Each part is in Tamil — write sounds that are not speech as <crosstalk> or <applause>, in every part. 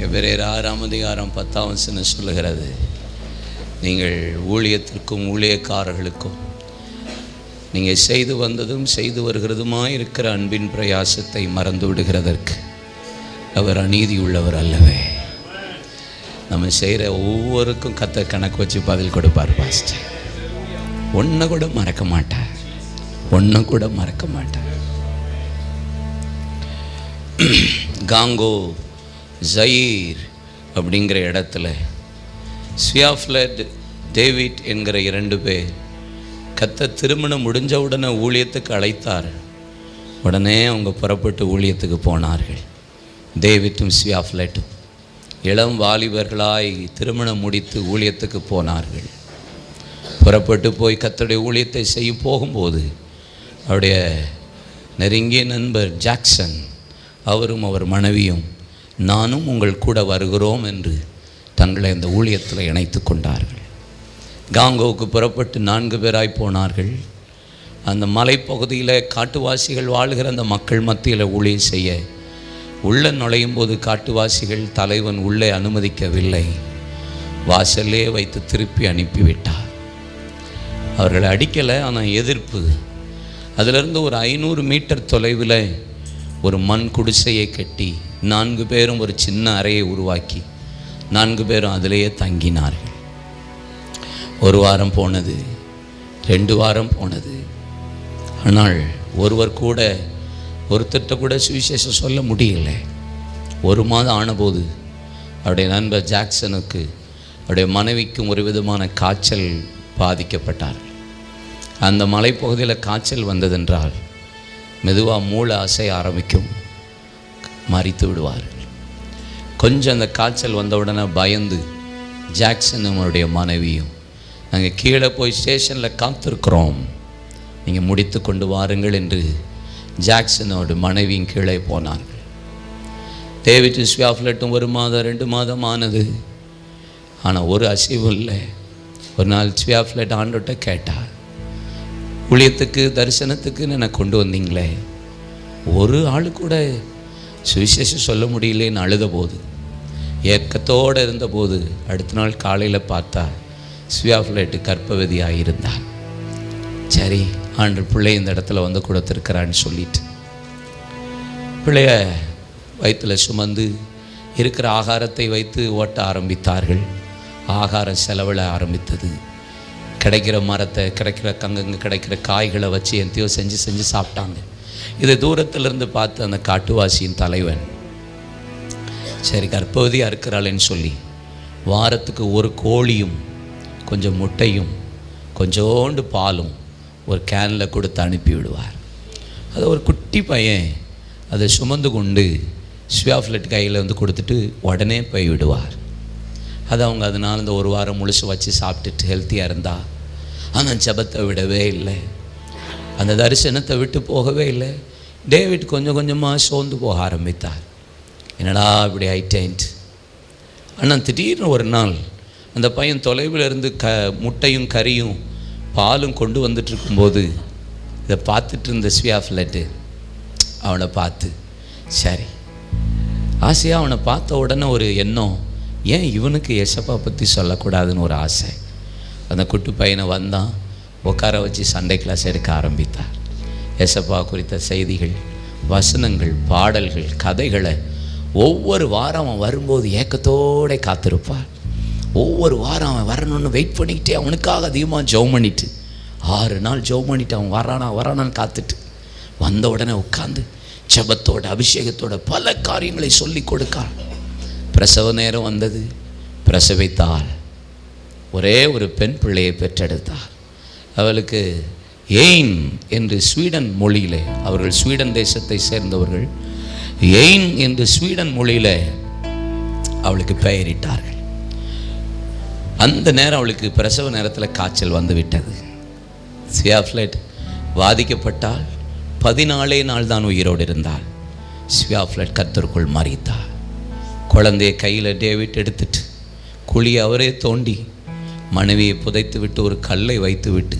எபிரேர் ஆறாம் அதிகாரம் பத்தாம் வசனம் சொல்லுகிறது. நீங்கள் ஊழியத்திற்கும் ஊழியக்காரர்களுக்கும் நீங்கள் செய்து வந்ததும் செய்து வருகிறதுமாக இருக்கிற அன்பின் பிரயாசத்தை மறந்து விடுகிறதற்கு அவர் அநீதி உள்ளவர் அல்லவே. நம்ம செய்கிற ஒவ்வொருக்கும் கத்த கணக்கு வச்சு பதில் கொடுப்பார் பாஸ்டர். ஒன்றை கூட மறக்க மாட்டார். ஒன்றை கூட மறக்க மாட்டார். <clears throat> காங்கோ ஜயீர் அப்படிங்கிற இடத்துல ஸ்வியாஃப்லட் டேவிட் என்கிற இரண்டு பேர் கத்த திருமணம் முடிஞ்ச உடனே ஊழியத்துக்கு அழைத்தார். உடனே அவங்க புறப்பட்டு ஊழியத்துக்கு போனார்கள். டேவிட்டும் ஸ்வியாஃப்லட்டும் இளம் வாலிபர்களாய் திருமணம் முடித்து ஊழியத்துக்கு போனார்கள். புறப்பட்டு போய் கத்தருடைய ஊழியத்தை செய்ய போகும்போது அவருடைய நெருங்கிய நண்பர் ஜாக்சன் அவரும் அவர் மனைவியும் நானும் உங்கள் கூட வருகிறோம் என்று தங்களை அந்த ஊழியத்தில் இணைத்து கொண்டார்கள். காங்கோவுக்கு புறப்பட்டு நான்கு பேராய் போனார்கள். அந்த மலைப்பகுதியில் காட்டுவாசிகள் வாழ்கிற அந்த மக்கள் மத்தியில் ஊழியம் செய்ய உள்ளே நுழையும் போது காட்டுவாசிகள் தலைவன் உள்ளே அனுமதிக்கவில்லை. வாசல்லே வைத்து திருப்பி அனுப்பிவிட்டார். அவர்களை அடிக்கலை ஆனால் எதிர்ப்பு. அதிலிருந்து ஒரு ஐநூறு மீட்டர் தொலைவில் ஒரு மண் குடிசையை கட்டி நான்கு பேரும் ஒரு சின்ன அறையை உருவாக்கி நான்கு பேரும் அதிலேயே தங்கினார்கள். ஒரு வாரம் போனது ரெண்டு வாரம் போனது. ஆனால் ஒருவர் கூட ஒருத்தர்கிட்ட கூட சுவிசேஷம் சொல்ல முடியல. ஒரு மாதம் ஆனபோது அவருடைய நண்பர் ஜாக்சனுக்கு அவருடைய மனைவிக்கும் ஒரு விதமான காய்ச்சல் பாதிக்கப்பட்டார். அந்த மலைப்பகுதியில் காய்ச்சல் வந்ததென்றால் மெதுவாக மூளை அசைய ஆரம்பிக்கும். மறித்து விடுவார்கள் கொஞ்சம் அந்த காய்ச்சல் வந்த உடனே பயந்து ஜாக்சன் அவருடைய மனைவியும் நாங்கள் கீழே போய் ஸ்டேஷனில் காத்திருக்கிறோம். நீங்கள் முடித்து கொண்டு வாருங்கள் என்று ஜாக்சனோட மனைவியும் கீழே போனார்கள். டேவிட் ஸ்வியாஃப்லட்டும் ஒரு மாதம் ரெண்டு மாதம் ஆனது. ஆனால் ஒரு அசைவும் இல்லை. ஒரு நாள் ஸ்வியாஃப்லட் ஆண்டோட்ட கேட்டார் ஊழியத்துக்கு தரிசனத்துக்குன்னு என்னை கொண்டு வந்தீங்களே? ஒரு ஆள் கூட சுவிசேஷம் சொல்ல முடியலேன்னு அழுத போது ஏக்கத்தோடு இருந்தபோது அடுத்த நாள் காலையில் பார்த்தா ஸ்வியாஃப்லைட்டு கற்பவதியாக இருந்தான். சரி ஆண்டு பிள்ளை இந்த இடத்துல வந்து கொடுத்துருக்கிறான்னு சொல்லிட்டு. பிள்ளைய வயிற்றில் சுமந்து இருக்கிற ஆகாரத்தை வைத்து ஓட்ட ஆரம்பித்தார்கள். ஆகாரம் செலவிட ஆரம்பித்தது. கிடைக்கிற மரத்தை கிடைக்கிற கங்கங்க கிடைக்கிற காய்களை வச்சு எந்தையோ செஞ்சு செஞ்சு சாப்பிட்டாங்க. இதை தூரத்திலிருந்து பார்த்து அந்த காட்டுவாசியின் தலைவன் சரி கர்ப்பவதியாக இருக்கிறாளேன்னு சொல்லி வாரத்துக்கு ஒரு கோழியும் கொஞ்சம் முட்டையும் கொஞ்சோண்டு பாலும் ஒரு கேனில் கொடுத்து அனுப்பி விடுவார். அது ஒரு குட்டி பையன் அதை சுமந்து கொண்டு ஸ்வியாஃப்லெட் கையில் வந்து கொடுத்துட்டு உடனே போய் விடுவார். அது அவங்க அதனால் இந்த ஒரு வாரம் முழுசு வச்சு சாப்பிட்டுட்டு ஹெல்த்தியாக இருந்தா ஆனால் ஜபத்தை விடவே இல்லை. அந்த தரிசனத்தை விட்டு போகவே இல்லை. டேவிட் கொஞ்சம் கொஞ்சமாக சோர்ந்து போக ஆரம்பித்தார். என்னடா இப்படி ஆயிட்டேன்ட்டு. ஆனால் திடீர்னு ஒரு நாள் அந்த பையன் தொலைவில் இருந்து க முட்டையும் கறியும் பாலும் கொண்டு வந்துட்டு இருக்கும்போது இதை பார்த்துட்டு இருந்த ஸ்வியாஃப்லெட்டு அவனை பார்த்து சரி ஆசையாக அவனை பார்த்த உடனே ஒரு எண்ணம் ஏன் இவனுக்கு எசப்பா பற்றி சொல்லக்கூடாதுன்னு ஒரு ஆசை? அந்த குட்டி பையனை வந்தான் உட்கார வச்சு சண்டை கிளாஸ் எடுக்க ஆரம்பித்தார். எசப்பா குறித்த செய்திகள் வசனங்கள் பாடல்கள் கதைகளை ஒவ்வொரு வாரம் அவன் வரும்போது ஏக்கத்தோட காத்திருப்பார் ஒவ்வொரு வாரம் அவன் வரணும்னு வெயிட் பண்ணிக்கிட்டே அவனுக்காக அதிகமாக ஜெபம் பண்ணிட்டு ஆறு நாள் ஜெபம் பண்ணிட்டு அவன் வரானா வரானான்னு காத்துட்டு வந்த உடனே உட்காந்து ஜெபத்தோட அபிஷேகத்தோட பல காரியங்களை சொல்லி கொடுக்கான். பிரசவ நேரம் வந்தது. பிரசவித்தாள். ஒரே ஒரு பெண் பிள்ளையை பெற்றெடுத்தார் அவளுக்கு எயின் என்று ஸ்வீடன் மொழியிலே அவர்கள் ஸ்வீடன் தேசத்தை சேர்ந்தவர்கள் எயின் என்று ஸ்வீடன் மொழியிலே அவளுக்கு பெயரிட்டார்கள். அந்த நேரம் அவளுக்கு பிரசவ நேரத்தில் காய்ச்சல் வந்துவிட்டது. ஸ்வியாஃப்லெட் வாதிக்கப்பட்டால் பதினாலே நாள் தான் உயிரோடு இருந்தாள். ஸ்வியாஃப்லெட் கத்தருக்குள் மறித்தாள் குழந்தைய கையில் டேவிட் எடுத்துட்டு குழி அவரே தோண்டி மனைவியை புதைத்து விட்டு ஒரு கல்லை வைத்து விட்டு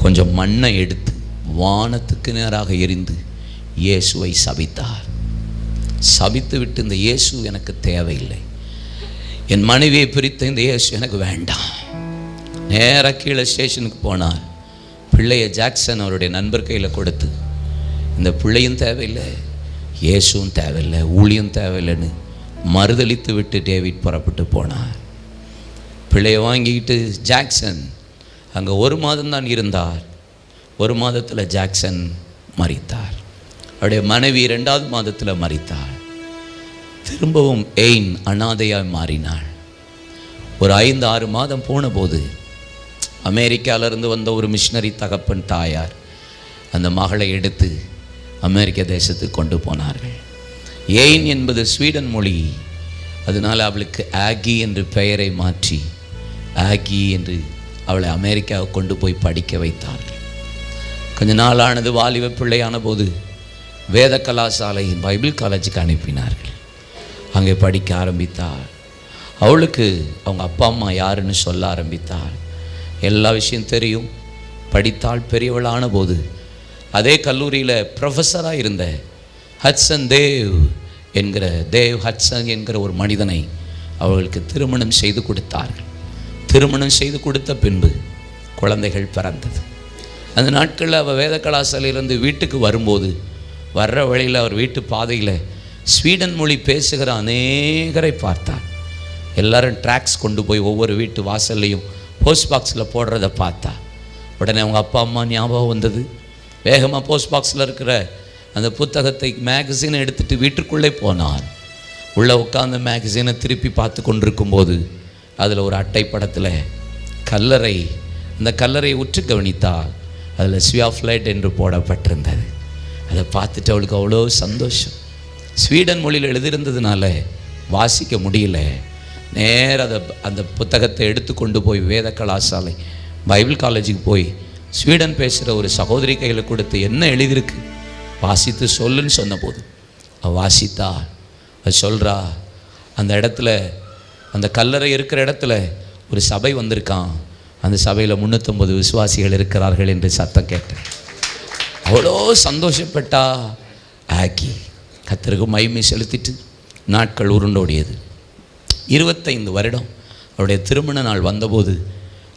கொஞ்சம் மண்ணை எடுத்து வானத்துக்கு நேராக எரிந்து இயேசுவை சபித்தார். சபித்து விட்டு இந்த இயேசு எனக்கு தேவையில்லை. என் மனைவியை பிரித்த இந்த இயேசு எனக்கு வேண்டாம். நேராக கீழே ஸ்டேஷனுக்கு போனார். பிள்ளையை ஜாக்சன் அவருடைய நண்பர் கையில் கொடுத்து இந்த பிள்ளையும் தேவையில்லை இயேசுவும் தேவையில்லை ஊழியும் தேவையில்லைன்னு மறுதளித்து விட்டு டேவிட் புறப்பட்டு போனார். பிள்ளையை வாங்கிக்கிட்டு ஜாக்சன் அங்கே ஒரு மாதம்தான் இருந்தார். ஒரு மாதத்தில் ஜாக்சன் மறித்தார் அவருடைய மனைவி ரெண்டாவது மாதத்தில் மறித்தார் திரும்பவும் எயின் அனாதையாக மாறினாள். ஒரு ஐந்து ஆறு மாதம் போனபோது அமெரிக்காவிலிருந்து வந்த ஒரு மிஷினரி தகப்பன் தாயார் அந்த மகளை எடுத்து அமெரிக்க தேசத்துக்கு கொண்டு போனார்கள். ஏன் என்பது ஸ்வீடன் மொழி. அதனால் அவளுக்கு ஆகி என்று பெயரை மாற்றி ஆகி என்று அவளை அமெரிக்காவை கொண்டு போய் படிக்க வைத்தார்கள். கொஞ்ச நாளானது வாலிப பிள்ளையான போது வேத கலாசாலை பைபிள் காலேஜுக்கு அனுப்பினார்கள். அங்கே படிக்க ஆரம்பித்தாள். அவளுக்கு அவங்க அப்பா அம்மா யாருன்னு சொல்ல ஆரம்பித்தாள். எல்லா விஷயம் தெரியும். படித்தாள் பெரியவளான போது அதே கல்லூரியில் ப்ரொஃபஸராக இருந்த ஹட்சன் தேவ் என்கிற தேவ் ஹட்சன் என்கிற ஒரு மனிதனை அவர்களுக்கு திருமணம் செய்து கொடுத்தார்கள். திருமணம் செய்து கொடுத்த பின்பு குழந்தைகள் பிறந்தது. அந்த நாட்களில் அவள் வேத கலாசாலையிலேருந்து வீட்டுக்கு வரும்போது வர்ற வழியில் அவர் வீட்டு பாதையில் ஸ்வீடன் மொழி பேசுகிற அநேகரை பார்த்தார். எல்லாரும் ட்ராக்ஸ் கொண்டு போய் ஒவ்வொரு வீட்டு வாசல்லையும் போஸ்ட் பாக்ஸில் போடுறத பார்த்தா உடனே அவங்க அப்பா அம்மா ஞாபகம் வந்தது. வேகமாக போஸ்ட் பாக்ஸில் இருக்கிற அந்த புத்தகத்தை மேகசினை எடுத்துட்டு வீட்டுக்குள்ளே போனார் உள்ளே உட்காந்து மேகசினை திருப்பி பார்த்து கொண்டிருக்கும்போது அதில் ஒரு அட்டை படத்தில் கல்லறை அந்த கல்லறையை உற்று கவனித்தால் அதில் ஸ்வியாஃப்லைட் என்று போடப்பட்டிருந்தது. அதை பார்த்துட்டு அவளுக்கு அவ்வளோ சந்தோஷம். ஸ்வீடன் மொழியில் எழுதியிருந்ததுனால வாசிக்க முடியல. நேர அதை அந்த புத்தகத்தை எடுத்து கொண்டு போய் வேத கலாசாலை பைபிள் காலேஜுக்கு போய் ஸ்வீடன் பேசுகிற ஒரு சகோதரி கையில் கொடுத்து என்ன எழுதியிருக்கு? வாசித்து சொல்லுன்னு சொன்னபோது அவள் வாசித்தா அவள் சொல்கிறா அந்த இடத்துல அந்த கல்லறை இருக்கிற இடத்துல ஒரு சபை வந்திருக்கான் அந்த சபையில் முந்நூற்றம்பது விசுவாசிகள் இருக்கிறார்கள் என்று சத்தம் கேட்டேன். அவ்வளோ சந்தோஷப்பட்டா ஆக்கி கத்தருக்கு மயிமை செலுத்திட்டு நாட்கள் உருண்டோடியது. இருபத்தைந்து வருடம் அவளுடைய திருமண நாள் வந்தபோது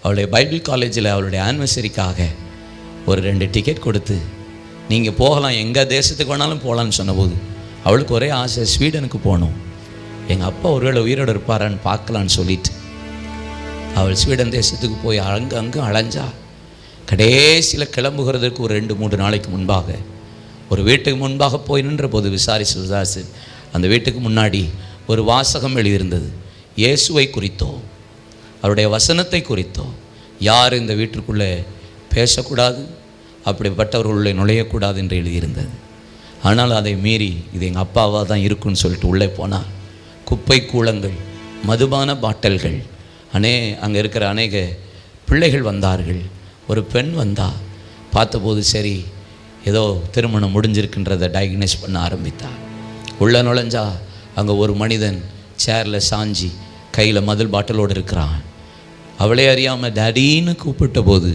அவளுடைய பைபிள் காலேஜில் அவளுடைய ஆனிவர்சரிக்காக ஒரு ரெண்டு டிக்கெட் கொடுத்து நீங்கள் போகலாம். எங்கள் தேசத்துக்கு வேணாலும் போகலான்னு சொன்னபோது அவளுக்கு ஒரே ஆசை ஸ்வீடனுக்கு போகணும். எங்கள் அப்பா ஒருவேளை உயிரோடு இருப்பாரான்னு பார்க்கலான்னு சொல்லிட்டு அவள் ஸ்வீடன் தேசத்துக்கு போய் அங்க அங்கும் அலைஞ்சா கடைசியில் கிளம்புகிறதுக்கு ஒரு ரெண்டு மூன்று நாளைக்கு முன்பாக ஒரு வீட்டுக்கு முன்பாக போய் நின்ற போது விசாரிச்சு விசாரிச்சு அந்த வீட்டுக்கு முன்னாடி ஒரு வாசகம் எழுதியிருந்தது. இயேசுவை குறித்தோ அவருடைய வசனத்தை குறித்தோ யார் இந்த வீட்டுக்குள்ளே பேசக்கூடாது. அப்படிப்பட்டவர்களுள்ளே நுழையக்கூடாது என்று எழுதியிருந்தது. ஆனால் அதை மீறி இது எங்கள் அப்பாவாக தான் இருக்குன்னு சொல்லிட்டு உள்ளே போனால் குப்பை கூளங்கள் மதுபான பாட்டல்கள் அனே அங்கே இருக்கிற அநேக பிள்ளைகள் வந்தார்கள். ஒரு பெண் வந்தா பார்த்தபோது சரி ஏதோ திருமணம் முடிஞ்சிருக்குன்றதை டயக்னைஸ் பண்ண ஆரம்பித்தார் உள்ளே நுழைஞ்சா அங்கே ஒரு மனிதன் சேரில் சாஞ்சி கையில் மதில் பாட்டிலோடு இருக்கிறான். அவளே அறியாமல் டேடின்னு கூப்பிட்ட போது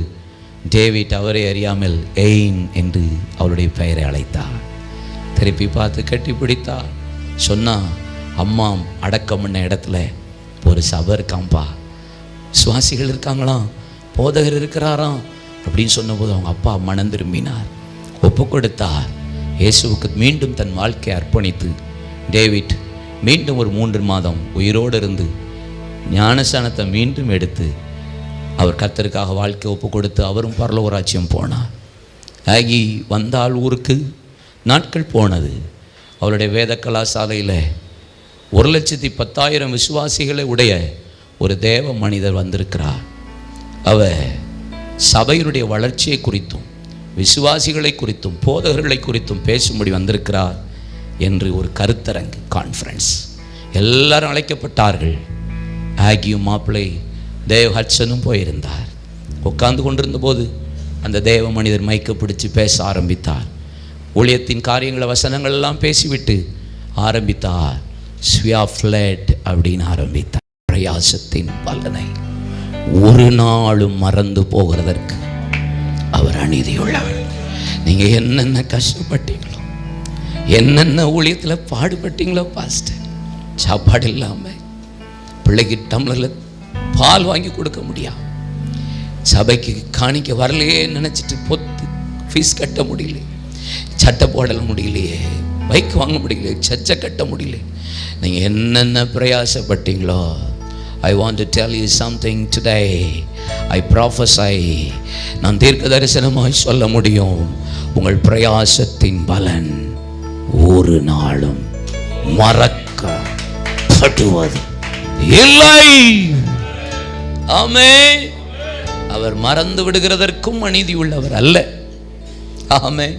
டேவிட் அவரை அறியாமல் எயின் என்று அவளுடைய பெயரை அழைத்தார். திருப்பி பார்த்து கட்டி பிடித்தா சொன்னா அம்மா அடக்கம் பண்ண இடத்துல ஒரு சபை இருக்காம்பா. சுவாசிகள் இருக்காங்களாம் போதகர் இருக்கிறாராம் அப்படின்னு சொன்னபோது அவங்க அப்பா மனம் திரும்பினார். ஒப்பு கொடுத்தார். இயேசுவுக்கு மீண்டும் தன் வாழ்க்கையை அர்ப்பணித்து டேவிட் மீண்டும் ஒரு மூன்று மாதம் உயிரோடு இருந்து ஞானசானத்தை மீண்டும் எடுத்து அவர் கர்த்தருக்காக வாழ்க்கை ஒப்பு கொடுத்து அவரும் பரலோகராட்சியம் போனார். ஆகி வந்தால் ஊருக்கு நாட்கள் போனது. அவருடைய வேத கலாசாலையில் ஒரு லட்சத்தி பத்தாயிரம் விசுவாசிகளை உடைய ஒரு தேவ மனிதர் வந்திருக்கிறார். அவ சபையினுடைய வளர்ச்சியை குறித்தும் விசுவாசிகளை குறித்தும் போதகர்களை குறித்தும் பேசும்படி வந்திருக்கிறார் என்று ஒரு கருத்தரங்கு கான்ஃபரன்ஸ் எல்லாரும் அழைக்கப்பட்டார்கள். ஆகியும் மாப்பிள்ளை தேவ் ஹட்சனும் போயிருந்தார். உட்கார்ந்து கொண்டிருந்த போது அந்த தேவ மனிதர் மைக்க பிடிச்சு பேச ஆரம்பித்தார். ஊழியத்தின் காரியங்களை வசனங்கள் எல்லாம் பேசிவிட்டு ஆரம்பித்தார். ஸ்வியா ஃப்ளட் அப்படின்னு ஆரம்பித்தார். பிரயாசத்தின் பலனை. ஒரு நாளும் மறந்து போகிறதற்கு அவர் அநீதியுள்ளவர். நீங்கள் என்னென்ன கஷ்டப்பட்டீங்களோ என்னென்ன ஊழியத்தில் பாடுபட்டீங்களோ பாஸ்டர் சாப்பாடு இல்லாமல் பிள்ளைக்கு டம்ளரில் பால் வாங்கி கொடுக்க முடியாது சபைக்கு காணிக்க வரலையே நினச்சிட்டு பொத்து ஃபீஸ் கட்ட முடியல. சட்டை போடல முடியலையே. பைக் வாங்க முடியல. சச்சை கட்ட முடியல. நீங்கள் என்னென்ன பிரயாசப்பட்டீங்களோ? I want to tell you something today I ப்ராஃபஸை நான் தீர்க்க தரிசனமாய் சொல்ல முடியும். உங்கள் பிரயாசத்தின் பலன் ஒரு நாளும் மறக்கப்படுவது இல்லை. ஆமே அவர் மறந்து விடுகிறதற்கும் அநீதி உள்ளவர் அல்ல. ஆமே